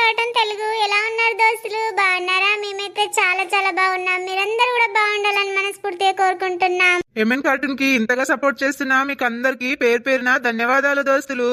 Cotton Telugu. ఎలా ఉన్నారు దోస్తులు? బాగున్నారా? మేమైతే చాలా చాలా బాగున్నాం. మీరందరూ కూడా బాగుండాలని మనస్ఫూర్తిగా కోరుకుంటున్నాం. ఎంఎన్ కార్టూన్కి ఇంతగా సపోర్ట్ చేస్తున్నా మీకు అందరికి పేరు పేరున ధన్యవాదాలు దోస్తులు.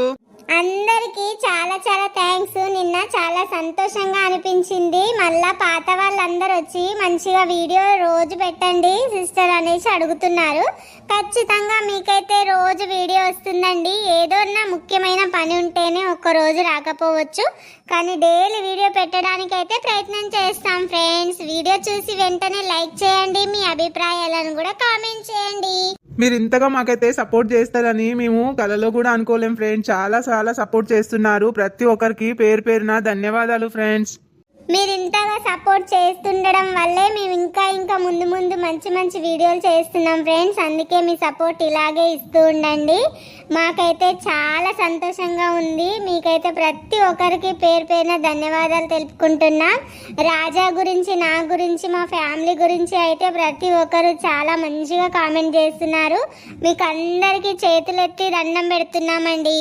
అందరికీ చాలా చాలా థ్యాంక్స్ నిన్న చాలా సంతోషంగా అనిపించింది. మళ్ళా పాత వాళ్ళందరూ వచ్చి మంచిగా వీడియో రోజు పెట్టండి సిస్టర్ అనేసి అడుగుతున్నారు. ఖచ్చితంగా మీకైతే రోజు వీడియో వస్తుందండి. ఏదో ముఖ్యమైన పని ఉంటేనే ఒక్క రోజు రాకపోవచ్చు. కానీ డైలీ వీడియో పెట్టడానికి అయితే ప్రయత్నం చేస్తాం ఫ్రెండ్స్ వీడియో చూసి వెంటనే లైక్ చేయండి మీ అభిప్రాయాలను కూడా కామెంట్ చేయండి. మీరు ఇంతగా మాకైతే సపోర్ట్ చేస్తారని మేము కలలో కూడా అనుకోలేం ఫ్రెండ్స్ చాలా చాలా సపోర్ట్ చేస్తున్నారు. ప్రతి ఒక్కరికి పేరు పేరున ధన్యవాదాలు ఫ్రెండ్స్ మీరు ఇంతగా సపోర్ట్ చేస్తుండడం వల్లే మేము ఇంకా ఇంకా ముందు ముందు మంచి మంచి వీడియోలు చేస్తున్నాం ఫ్రెండ్స్ అందుకే మీ సపోర్ట్ ఇలాగే ఇస్తూ ఉండండి. మాకైతే చాలా సంతోషంగా ఉంది. మీకైతే ప్రతి ఒక్కరికి పేరు పేరున ధన్యవాదాలు తెలుపుకుంటున్నాం. రాజా గురించి నా గురించి మా ఫ్యామిలీ గురించి అయితే ప్రతి ఒక్కరు చాలా మంచిగా కామెంట్ చేస్తున్నారు. మీకు అందరికీ చేతులెత్తి దండం పెడుతున్నామండి.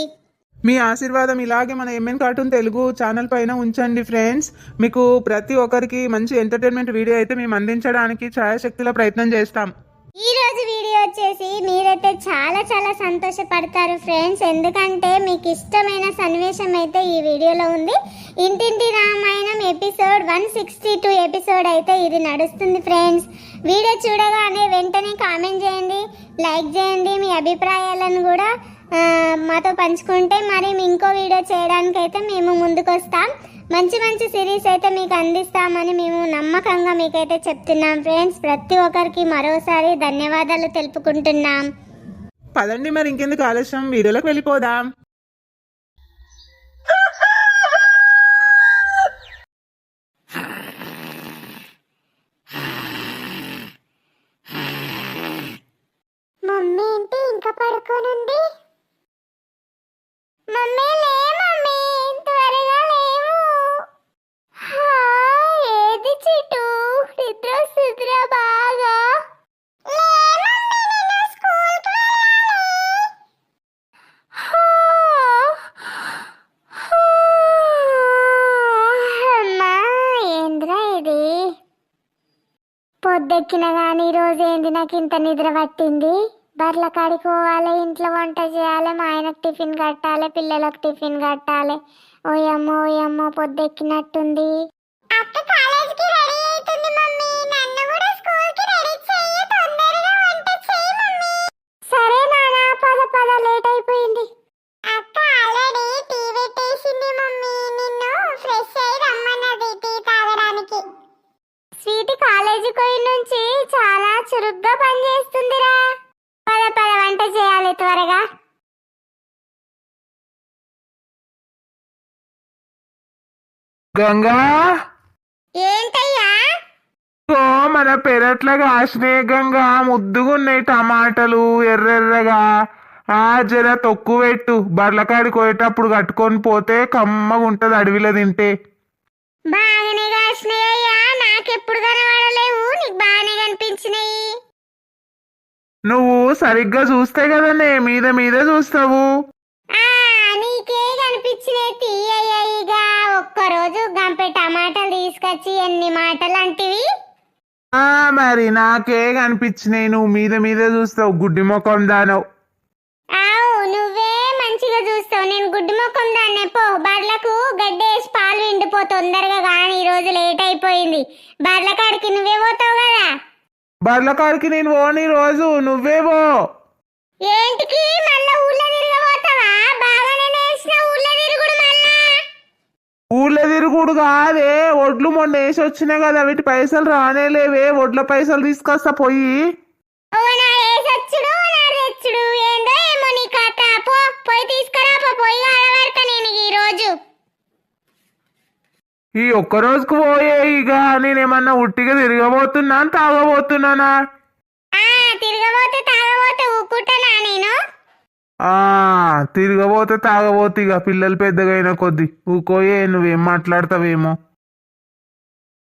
మీ ఆశీర్వాదం ఇలాగే మన ఎంఎన్ కార్టూన్ తెలుగు ఛానల్ పైన ఉంచండి ఫ్రెండ్స్ మీకు ప్రతి ఒక్కరికి మంచి ఎంటర్టైన్మెంట్ వీడియో అయితే మేము అందించడానికి ఛాయాశక్తిలో ప్రయత్నం చేస్తాం. ఈ రోజు వీడియో వచ్చేసి మీరైతే చాలా చాలా సంతోషపడతారు ఫ్రెండ్స్ ఎందుకంటే మీకు ఇష్టమైన సన్నివేశం అయితే ఈ వీడియోలో ఉంది. Intinti Ramayanam episode one sixty two episode అయితే ఇది నడుస్తుంది ఫ్రెండ్స్ వీడియో చూడగానే వెంటనే కామెంట్ చేయండి లైక్ చేయండి మీ అభిప్రాయాలను కూడా మాతో పంచుకుంటే మరి ఇంకో వీడియో చేయడానికి అయితే మేము ముందుకు వస్తాం మంచి మంచి సిరీస్ అయితే మీకు అందిస్తామని మేము నమ్మకంగా మీకైతే చెప్తున్నాం. ఫ్రెండ్స్ ప్రతి ఒక్కరికి మరోసారి ధన్యవాదాలు తెలుపుకుంటున్నాం. పదండి మరి ఇంకెందుకు ఆలస్యం? వీడియోలోకి వెళ్ళిపోదాం. మమ్మీ ఏంటి ఇంకా పడుకోనుంది మమ్మీ లే మమ్మీ త్వరగా లేవు. ఏది చిటు నిద్ర వస్తుందిరా బాగా ఏంద్రా ఇది? పొద్దెక్కిన కానీ ఈరోజు ఏంది నాకు ఇంత నిద్ర పట్టింది? బర్ల కాడికి పోవాలి ఇంట్లో వంట చేయాలి మా ఆయనకు టిఫిన్ కట్టాలి పిల్లలకు టిఫిన్ కట్టాలి. ఓయమ్మో ఓయమ్మో పొద్దెక్కినట్టుంది. అక్క కాలేజీకి రెడీ అవుతుంది మమ్మీ. నన్ను కూడా స్కూల్కి రెడీ చెయ్యి తొందరగా వంట చెయ్యి మమ్మీ. సరే నాన్న పద పద లేట్ అయిపోయింది. అక్క ఆల్రెడీ టీ పెట్టేసింది మమ్మీ. నిన్ను ఫ్రెష్ రమ్మన్నది టీ తాగడానికి. స్వీట్ కాలేజీ పోయి నుంచి చాలా చురుగ్గా పనిచేస్తుందిరా. గంగా? ఏంటయ్యా? ఓ మన పెరట్ల కాసినే గంగా ముద్దుగున్నాయి టమాటాలు ఎర్రెర్రగా. ఆ జర తొక్కు పెట్టు. బర్లకాడికి పోయేటప్పుడు కట్టుకొని పోతే కమ్మగా ఉంటది అడవిలో తింటే. బాగానే కాసినాయ్యా నాకెప్పుడు కనబడలేవు. నీకు బాగానే కనిపించినాయి. నువ్వు సరిగ్గా చూస్తే కదనే మీద మీద చూస్తావు. నీకే కనిపించినాయి. తీయ్యయ్యా ఒక్కరోజు గంపే టమాటాలు తీసుకొచ్చి ఎన్ని మాటలు అంటివి? ఆ మరి నాకే కనిపించినాయి. నువ్వు మీద మీద చూస్తావు గుడ్డి ముఖం దానవు. ఆవు నువ్వే మంచిగా చూస్తావు. నేను గుడ్డు ముఖం దాన్నే. పో బర్లకు గడ్డేసి పాలు విండిపో తొందరగా కానీ ఈ రోజు లేట్ అయిపోయింది. బర్ల కాడికి నువ్వే పోతావు కదా? బర్లకాడికి నేను పోని రోజు. నువ్వే పో. ఏంటికి? మళ్ళా ఊళ్ళో తిరుగుడు కాదే. ఒడ్లు మొన్న వేసి వచ్చినాయి కదా వీటి పైసలు రానే లేవే. ఒడ్ల పైసలు తీసుకొస్తా పోయి. ఈ రోజు. ఈ ఒక్క రోజుకు పోయే ఇక. నేనేమన్నా ఉట్టిగా తిరగబోతున్నా తాగబోతున్నానా ఆ తిరగబోతే తాగబోతే ఊకుంటానా నేను ఆ తిరగబోతే తాగబోతే ఇక పిల్లలు పెద్దగా అయిన కొద్ది ఊకోయే నువ్వేం మాట్లాడతావేమో.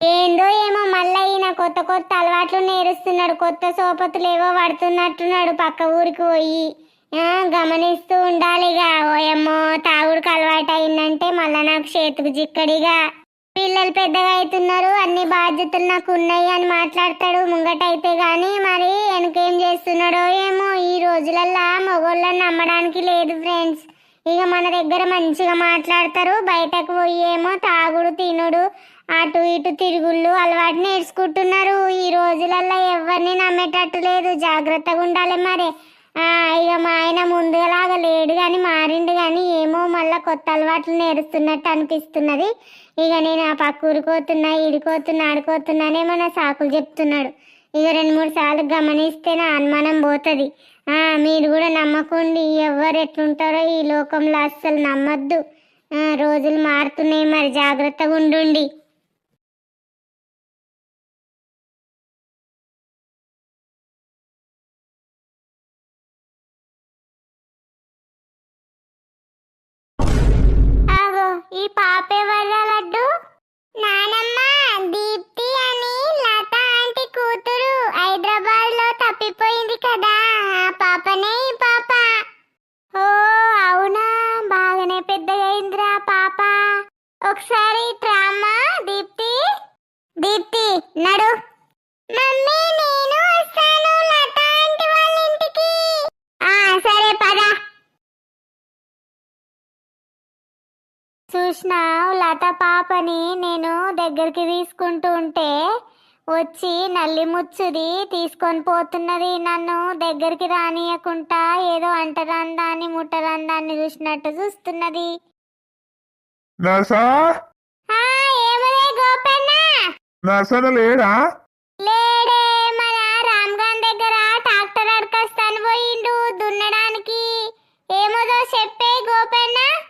ఏందో ఏమో మళ్ళీ ఈయన కొత్త కొత్త అలవాట్లు నేరుస్తున్నాడు. కొత్త సోపతులు ఏవో పడుతున్నట్టున్నాడు పక్క ఊరికి పోయి. గమనిస్తూ ఉండాలిగా. ఓయమ్మో తాగుడుకు అలవాటు అయిందంటే మళ్ళా నాకు చేతికి చిక్కడిగా. పిల్లలు పెద్దగా అవుతున్నారు అన్ని బాధ్యతలు నాకు ఉన్నాయి అని మాట్లాడతాడు ముంగటైతే కానీ మరి వెనకేం చేస్తున్నాడో ఏమో ఈ రోజులల్లా మగోళ్ళని నమ్మడానికి లేదు ఫ్రెండ్స్. ఇక మన దగ్గర మంచిగా మాట్లాడతారు బయటకు పోయి ఏమో తాగుడు తినుడు అటు ఇటు తిరుగుళ్ళు అలవాటు నేర్చుకుంటున్నారు. ఈ రోజులల్లా ఎవరిని నమ్మేటట్టు లేదు జాగ్రత్తగా ఉండాలి మరి. ఇక మా ఆయన ముందులాగా లేడు కానీ మారిండు కానీ ఏమో మళ్ళీ కొత్త అలవాట్లు నేరుస్తున్నట్టు అనిపిస్తున్నది. ఇక నేను ఆ పక్క ఊరుకోతున్నా ఈడుకోతున్నా ఆడుకోతున్నానేమో నా సాకులు చెప్తున్నాడు. ఇక రెండు మూడు సార్లు గమనిస్తే నా అనుమానం పోతుంది. మీరు కూడా నమ్మకండి ఎవరు ఎట్లుంటారో ఈ లోకంలో అస్సలు నమ్మద్దు. రోజులు మారుతున్నాయి మరి జాగ్రత్తగా ఉండుండి. ఈ పాపే వల్ల లడ్డు? నానమ్మ దీప్తి అని లత ఆంటీ కూతురు హైదరాబాద్లో తప్పిపోయింది కదా ఆ పాపనే ఈ పాప. ఓ అవునా? బాగానే పెద్దగా అయిందిరా పాప. ఒకసారి ముచ్చుది తీసుకొని పోతున్నది. నన్ను దగ్గరికి రానియకుండా ఏదో అంటరందాన్ని ముట్టరందాన్ని చూసినట్టు చూస్తున్నది. నర్సా? ఆ, ఏమలే గోపన్న. నర్సన లేడా? లేడే. మన రామ్గాన్ దగ్గర ట్రాక్టర్ అడకస్తాను పోయిండు దున్నడానికి. ఏమోదో చెప్పే గోపన్న.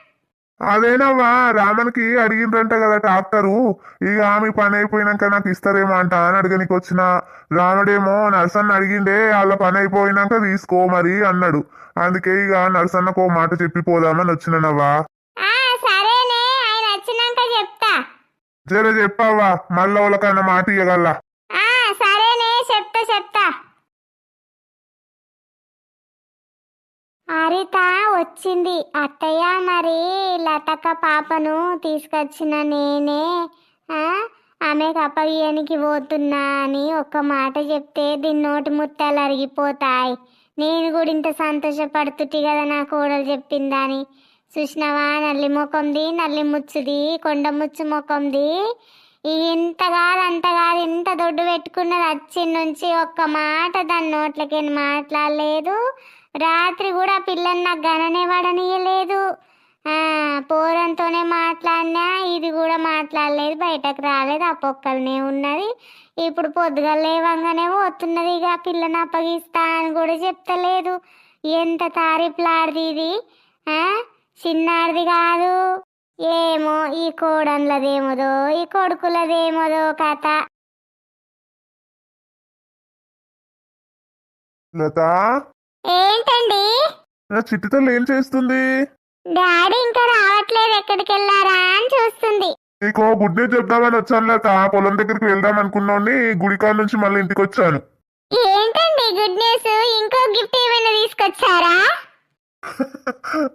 అదేనవ్వా రామన్కి అడిగిండ్రంట కదా డాక్టరు. ఇక ఆమె పని అయిపోయినాక నాకు ఇస్తారేమో అంట అని అడగనికి వచ్చిన. రాముడేమో నర్సన్న అడిగిండే వాళ్ళ పని అయిపోయినాక తీసుకో మరి అన్నాడు. అందుకే ఇక నర్సన్నకు ఓ మాట చెప్పి పోదామని వచ్చినవా జర చెప్పావా మళ్ళీ వాళ్ళకన్నా మాట సరేనే చెప్తా చెప్తా. హరిత వచ్చింది. అత్తయ్య మరి లతక పాపను తీసుకొచ్చిన నేనే ఆమెకు అప్పగియనికి పోతున్నా అని ఒక్క మాట చెప్తే దీని నోటి ముత్తాలు అరిగిపోతాయి. నేను కూడా ఇంత సంతోషపడుతుంది కదా నా కోడలు చెప్పిందని. సుష్ణవా నల్లి ముఖంది నల్లి ముచ్చుది కొండ ముచ్చు ముఖంది? ఇంత కాదు అంత కాదు ఇంత దొడ్డు పెట్టుకున్నది వచ్చి నుంచి ఒక్క మాట దాని నోట్లకి మాట్లాడలేదు. రాత్రి కూడా పిల్లని నాకు గణనే పడనీయలేదు. పోరంతోనే మాట్లాడినా ఇది కూడా మాట్లాడలేదు బయటకు రాలేదు ఆ పొక్కలనే ఉన్నది. ఇప్పుడు పొద్దుగా లేవంగానే పోతున్నది ఇక పిల్లని అప్పగిస్తా అని కూడా చెప్తలేదు. ఎంత తారీఫ్లాడిది ఇది చిన్నారిది చిన్నాడిది కాదు. ఏమో ఈ కోడన్లదేమోదో ఈ కొడుకులదేమోదో కథ. లత? ఏంటండి? నా చిట్టి తల్లి ఏం చేస్తుంది? డాడీ ఇంకా రావట్లేదు ఎక్కడికి వెళ్ళారా అని చూస్తుంది. నీకు గుడ్ న్యూస్ చెప్దామని వచ్చాను లత. పొలం దగ్గరికి వెళ్దాం అనుకున్నాను గుడికాడ నుంచి మళ్ళీ ఇంటికి వచ్చాను ఏంటండి గుడ్ న్యూస్? ఇంకో గిఫ్ట్ ఏమైనా తీసుకొచ్చారా?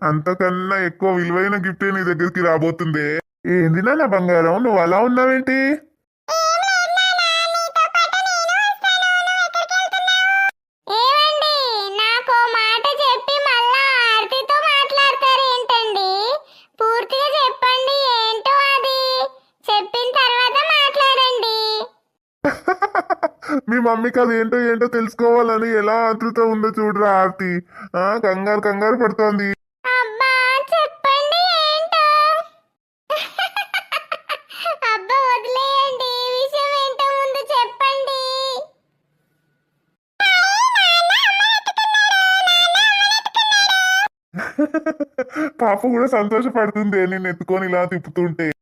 అంతకన్నా ఎక్కువ విలువైన గిఫ్ట్ నీ దగ్గరికి రాబోతుంది. ఏంది నా బంగారం? నువ్వు అలా ఉన్నావేంటి ఏమండి నాకు ఓ మాట చెప్పి మళ్ళా ఆర్తితో మాట్లాడతారు ఏంటండి పూర్తిగా చెప్పండి ఏంటో అది చెప్పిన తర్వాత మాట్లాడండి మీ మమ్మీకి అది ఏంటో ఏంటో తెలుసుకోవాలని ఎలా ఆతృత ఉందో చూడరా ఆర్తి. ఆ కంగారు కంగారు పడుతోంది. పాప కూడా సంతోషపడుతుంది నేను ఎత్తుకొని ఇలా తిప్పుతుంటే.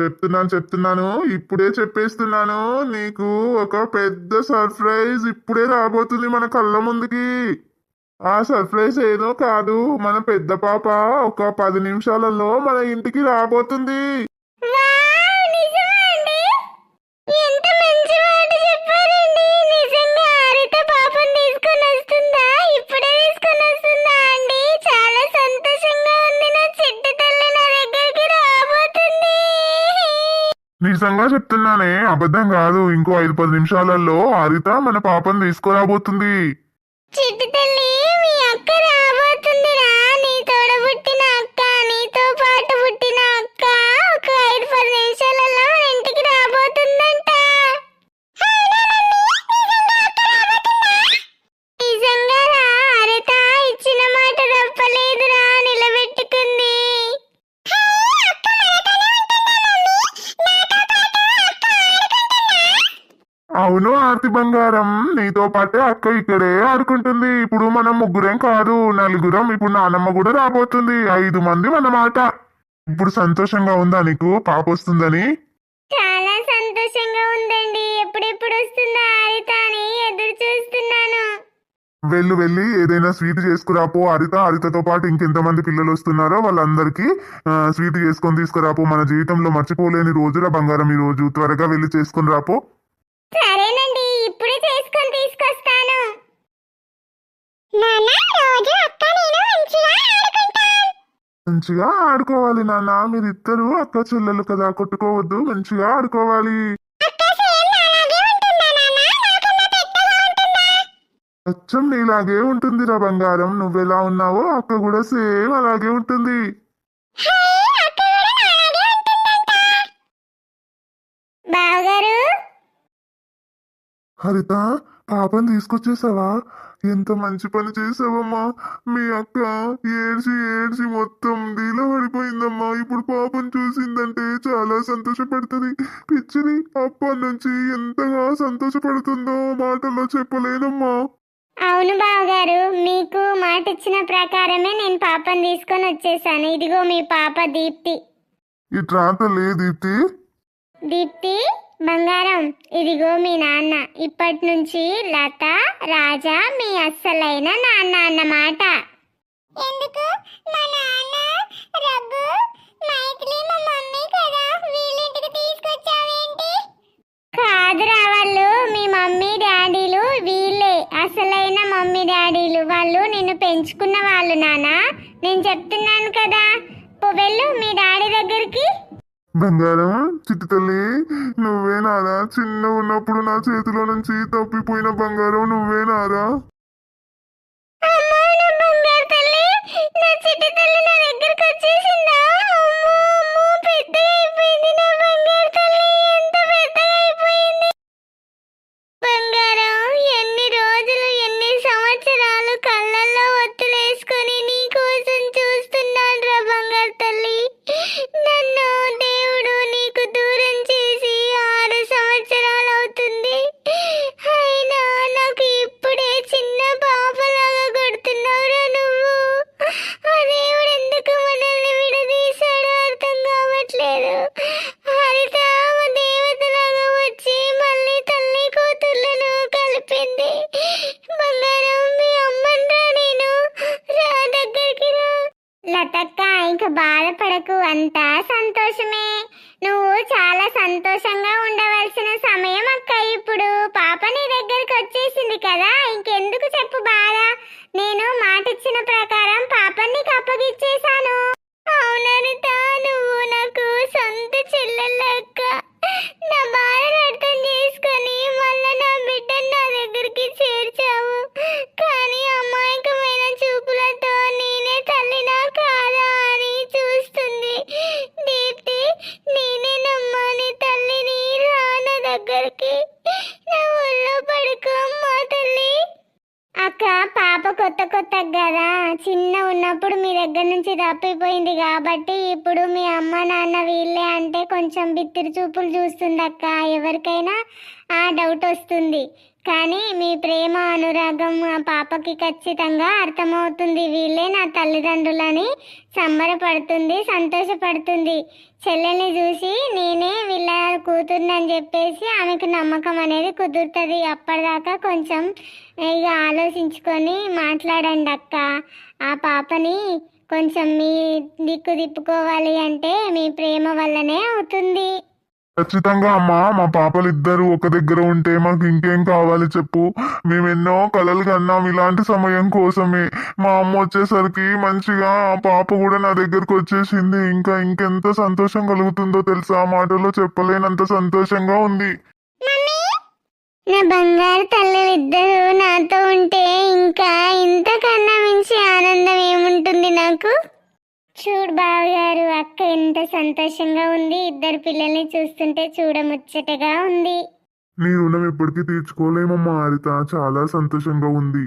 చెప్తున్నాను చెప్తున్నాను ఇప్పుడే చెప్పేస్తున్నాను. నీకు ఒక పెద్ద సర్ప్రైజ్ ఇప్పుడే రాబోతుంది మన కళ్ళ ముందుకి. ఆ సర్ప్రైజ్ ఏదో కాదు మన పెద్ద పాప ఒక పది నిమిషాలలో మన ఇంటికి రాబోతుంది. నిజంగా చెప్తున్నానే అబద్ధం కాదు. ఇంకో ఐదు పది నిమిషాలలో హరిత మన పాపను తీసుకురాబోతుంది. చిట్టి తల్లి మీ అక్క ఆర్తి బంగారం నీతో పాటే అక్క ఇక్కడే ఆడుకుంటుంది. ఇప్పుడు మనం ముగ్గురేం కాదు నలుగురం ఇప్పుడు నానమ్మ కూడా రాబోతుంది. ఐదు మంది అన్నమాట ఇప్పుడు సంతోషంగా ఉందా నీకు? పాప వస్తుందని? చాలా సంతోషంగా ఉందండి. ఎప్పుడెప్పుడు వస్తుందా హరిత అని ఎదురు చూస్తున్నాను. వెళ్ళు వెళ్ళి ఏదైనా స్వీట్ చేసుకురాపో. హరిత హరితతో పాటు ఇంకెంతమంది పిల్లలు వస్తున్నారో వాళ్ళందరికీ ఆ, స్వీట్ చేసుకొని తీసుకురాపో. మన జీవితంలో మర్చిపోలేని రోజురా బంగారం ఈ రోజు త్వరగా వెళ్ళి చేసుకుని రాపో. సరేనండి. చేసుకొని తీసుకొస్తాను. నాన్న రోజు అక్క నేను మంచిగా ఆడుకుంటాం. మంచిగా ఆడుకోవాలి నాన్న మీరిద్దరు అక్క చెల్లెలు కదా కొట్టుకోవద్దు మంచిగా ఆడుకోవాలి. అక్క సేమ్ నాలాగే ఉంటుందా నాన్న? నాకన్నా పెద్దగా ఉంటుందా? అచ్చం నీలాగే ఉంటుందిరా బంగారం నువ్వెలా ఉన్నావో అక్క కూడా సేమ్ అలాగే ఉంటుంది. హరిత పాపని తీసుకొచ్చేసావా? ఎంత మంచి పని చేసావమ్మా. మీ అక్క ఏడ్చి ఏడ్చి మొత్తం దీలో పడిపోయిందమ్మా. ఇప్పుడు పాపను చూసిందంటే చాలా సంతోషపడుతుంది. పిచ్చిది అప్పటి నుంచి ఎంతగా సంతోషపడుతుందో మాటల్లో చెప్పలేనమ్మా. అవును బావగారు మీకు మాట ఇచ్చిన ప్రకారమే నేను పాపని తీసుకొని వచ్చేసాను. ఇదిగో మీ పాప దీప్తి. ఇట్రా తల్లి దీప్తి. దీప్తి? బంగారం. ఇదిగో మీ నాన్న. ఇప్పటి నుంచి లత రాజా మీ అస్సలైన నాన్న అన్నమాట. ఎందుకు? మా నాన్న రఘు మైథిలి మా మమ్మీ కదా. వీళ్ళింటికి తీసుకొచ్చావేంటి? కాదురా వాళ్ళు మీ మమ్మీ డాడీలు వీళ్ళే. అసలైన మమ్మీ డాడీలు వాళ్ళు నిన్ను పెంచుకున్న వాళ్ళు నాన్న. నేను చెప్తున్నాను కదా. వెళ్ళు మీ డాడీ దగ్గరికి. బంగారం చిట్టి తల్లి నువ్వే నారా చిన్న ఉన్నప్పుడు నా చేతిలో నుంచి తప్పిపోయిన బంగారం నువ్వే నారా ఎవరికైనా ఆ డౌట్ వస్తుంది. కానీ మీ ప్రేమ అనురాగం ఆ పాపకి ఖచ్చితంగా అర్థమవుతుంది. వీళ్ళే నా తల్లిదండ్రులని సంబరపడుతుంది సంతోషపడుతుంది. చెల్లెల్ని చూసి నేనే వీళ్ళ కూతుర్నని చెప్పేసి ఆమెకు నమ్మకం అనేది కుదురుతుంది. అప్పటిదాకా కొంచెం ఇక ఆలోచించుకొని మాట్లాడండి అక్క. ఆ పాపని కొంచెం మీ దిక్కు తిప్పుకోవాలి అంటే మీ ప్రేమ వల్లనే అవుతుంది. ఖచ్చితంగా అమ్మా మా పాపలు ఇద్దరు ఒక దగ్గర ఉంటే మాకు ఇంకేం కావాలి చెప్పు. మేము ఎన్నో కలలు కన్నాం ఇలాంటి సమయం కోసమే. మా అమ్మ వచ్చేసరికి మంచిగా ఆ పాప కూడా నా దగ్గరకు వచ్చేసింది. ఇంకా ఇంకెంత సంతోషం కలుగుతుందో తెలుసా? ఆ మాటలో చెప్పలేనంత సంతోషంగా ఉంది. నా బంగారు తల్లులు ఇద్దరు నాతో ఉంటే ఇంకా ఇంతకన్నా మించి ఆనందం ఏముంటుంది నాకు? చూడు బావగారు అక్క ఎంత సంతోషంగా ఉంది. ఇద్దరు పిల్లల్ని చూస్తుంటే చూడముచ్చటగా ఉంది. నీ రుణం ఎప్పటికీ తీర్చుకోలేమమ్మా హరిత చాలా సంతోషంగా ఉంది.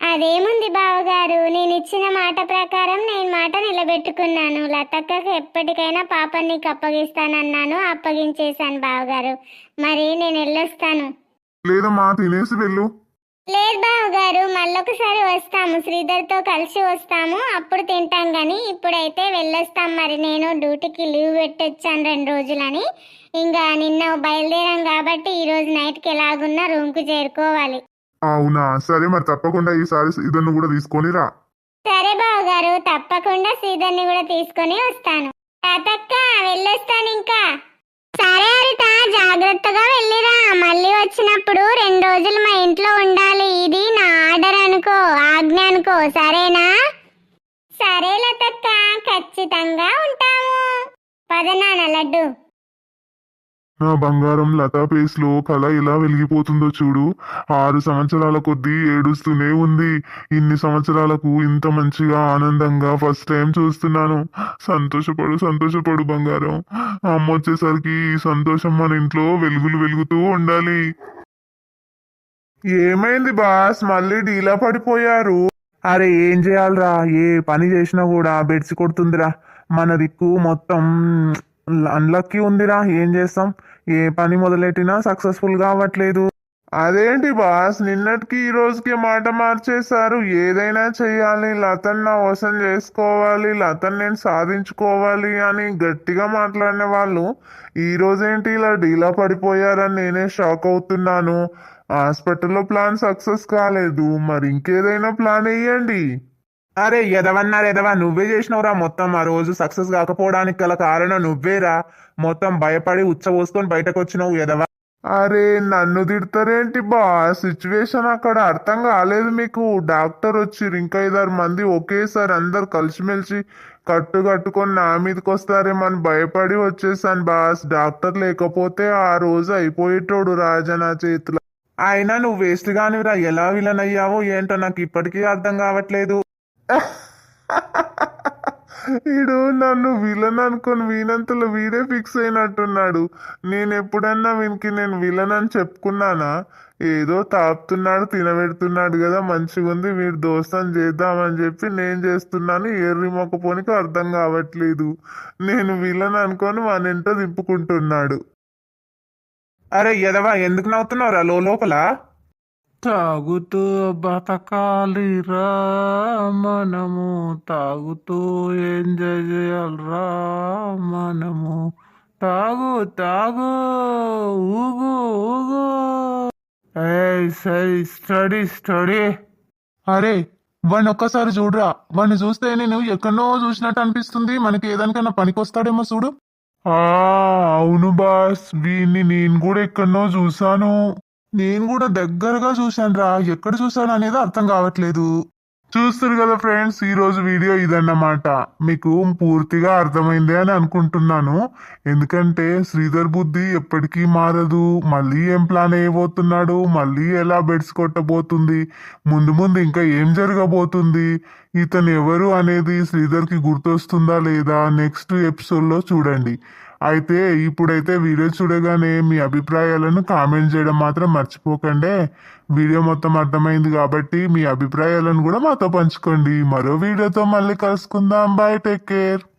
అదేముంది బావగారు? నేను ఇచ్చిన మాట ప్రకారం నేను మాట నిలబెట్టుకున్నాను. లతక్కకు ఎప్పటికైనా పాపని నీకు అప్పగిస్తానన్నాను అప్పగించేశాను బావగారు. మరి నేను వెళ్ళొస్తాను లేదమ్మా తినేసి వెళ్ళు. లేదు బావగారు మళ్ళొకసారి వస్తాము. శ్రీధర్తో కలిసి వస్తాము. అప్పుడు తింటాం కానీ ఇప్పుడైతే వెళ్ళొస్తాం మరి. నేను డ్యూటీకి లీవ్ పెట్టొచ్చాను రెండు రోజులని. ఇంకా నిన్న బయలుదేరాం కాబట్టి ఈ రోజు నైట్కి ఎలాగున్నా రూమ్కి చేరుకోవాలి. అవునా? సరే మరి తప్పకుండా ఈసారి ఇదನ್ನು కూడా తీసుకొని రా. సరే బావగారు తప్పకుండా శ్రీధర్ని కూడా తీసుకొని వస్తాను. తాతక్క వెళ్ళొస్తాను ఇంకా సరే హరిత జాగ్రత్తగా వెళ్ళిరా. మళ్ళీ వచ్చినప్పుడు రెండు రోజులు మా ఇంట్లో ఉండాలి. ఇది నా ఆర్డర్ అనుకో ఆజ్ఞ అనుకో. సరేనా? సరే లతక్క ఖచ్చితంగా ఉంటాము. పదనాన లడ్డు. నా బంగారం లతా పేస్లో కళ ఎలా వెలిగిపోతుందో చూడు. ఆరు సంవత్సరాల కొద్దీ ఏడుస్తూనే ఉంది. ఇన్ని సంవత్సరాలకు ఇంత మంచిగా ఆనందంగా ఫస్ట్ టైం చూస్తున్నాను. సంతోషపడు సంతోషపడు బంగారం. అమ్మ వచ్చేసరికి ఈ సంతోషం మన ఇంట్లో వెలుగులు వెలుగుతూ ఉండాలి. ఏమైంది బాస్? మళ్ళీ డీలా పడిపోయారు. అరే ఏం చేయాలరా? ఏ పని చేసినా కూడా బెడ్స్ కొడుతుందిరా. మన దిక్కు మొత్తం అన్లక్కీ ఉందిరా ఏం చేస్తాం? ఏ పని మొదలెట్టినా సక్సెస్ఫుల్ కావట్లేదు. అదేంటి బాస్? నిన్నటికి ఈ రోజుకి మాట మార్చేశారు. ఏదైనా చేయాలి లతన్ నా వశం చేసుకోవాలి. లతన్ నేను సాధించుకోవాలి అని గట్టిగా మాట్లాడిన వాళ్ళు ఈ రోజేంటి ఇలా డీలా పడిపోయారని నేనే షాక్ అవుతున్నాను. హాస్పిటల్లో ప్లాన్ సక్సెస్ కాలేదు. మరి ఇంకేదైనా ప్లాన్ వేయండి అరే ఎదవన్నారు ఎదవా? నువ్వే చేసినవురా మొత్తం ఆ రోజు సక్సెస్ కాకపోవడానికి గల కారణం నువ్వేరా. మొత్తం భయపడి ఉచ్చబోసుకొని బయటకు వచ్చినావు ఎదవా? అరే నన్ను తిడతారేంటి బా? సిచ్యువేషన్ అక్కడ అర్థం కాలేదు మీకు. డాక్టర్ వచ్చిర్రు ఇంకా ఐదారు మంది ఒకేసారి అందరు కలిసిమెలిసి కట్టు కట్టుకొని నా మీదకి వస్తారేమని భయపడి వచ్చేసాను బాస్. డాక్టర్ లేకపోతే ఆ రోజు అయిపోయేటోడు రాజా నా చేతిలో. అయినా నువ్వు వేస్ట్ కానివిరా ఎలా విలన్ అయ్యావో ఏంటో నాకు ఇప్పటికీ అర్థం కావట్లేదు. వీడు నన్ను విలన్ అనుకొని వీనంతలో వీడే ఫిక్స్ అయినట్టున్నాడు. నేను ఎప్పుడన్నా వీనికి నేను విలన్ అని చెప్పుకున్నానా? ఏదో తాపుతున్నాడు తినబెడుతున్నాడు కదా మంచిగా ఉంది వీడు దోస్తం చేద్దామని చెప్పి నేను చేస్తున్నాను ఎర్రి మొక్కపోనికి అర్థం కావట్లేదు. నేను విలన్ అనుకొని వానింటో దింపుకుంటున్నాడు. అరే ఎదవా ఎందుకు నవ్వుతున్నావురా లో లోపల? తాగుతూ బతకాలిరా మనము. తాగుతూ ఎంజాయ్ చేయాలిరా మనము. తాగు తాగు ఊగు ఊగు. ఏయ్ సై స్టడీ స్టడీ. అరే వాడిని ఒక్కసారి చూడరా. వాడిని చూస్తే నేను ఎక్కడో చూసినట్టు అనిపిస్తుంది. మనకి ఏదానికైనా పనికొస్తాడేమో చూడు. ఆ అవును బాస్. వీడిని నేను కూడా ఎక్కడనో చూసాను నేను కూడా దగ్గరగా చూశాను రా ఎక్కడ చూశాను అనేది అర్థం కావట్లేదు. చూస్తారు కదా ఫ్రెండ్స్ ఈరోజు వీడియో ఇదన్నమాట. మీకు పూర్తిగా అర్థమైంది అని అనుకుంటున్నాను. ఎందుకంటే శ్రీధర్ బుద్ధి ఎప్పటికీ మారదు. మళ్ళీ ఏం ప్లాన్ వేయబోతున్నాడు? మళ్ళీ ఎలా బెడ్స్ కొట్టబోతుంది? ముందు ముందు ఇంకా ఏం జరగబోతుంది? ఇతను ఎవరు అనేది శ్రీధర్కి గుర్తొస్తుందా లేదా? నెక్స్ట్ ఎపిసోడ్లో చూడండి. అయితే ఇప్పుడైతే వీడియో చూడగానే మీ అభిప్రాయాలను కామెంట్ చేయడం మాత్రం మర్చిపోకండి. వీడియో మొత్తం అర్థమైంది కాబట్టి మీ అభిప్రాయాలను కూడా మాతో పంచుకోండి. మరో వీడియోతో మళ్ళీ కలుసుకుందాం. Bye take care.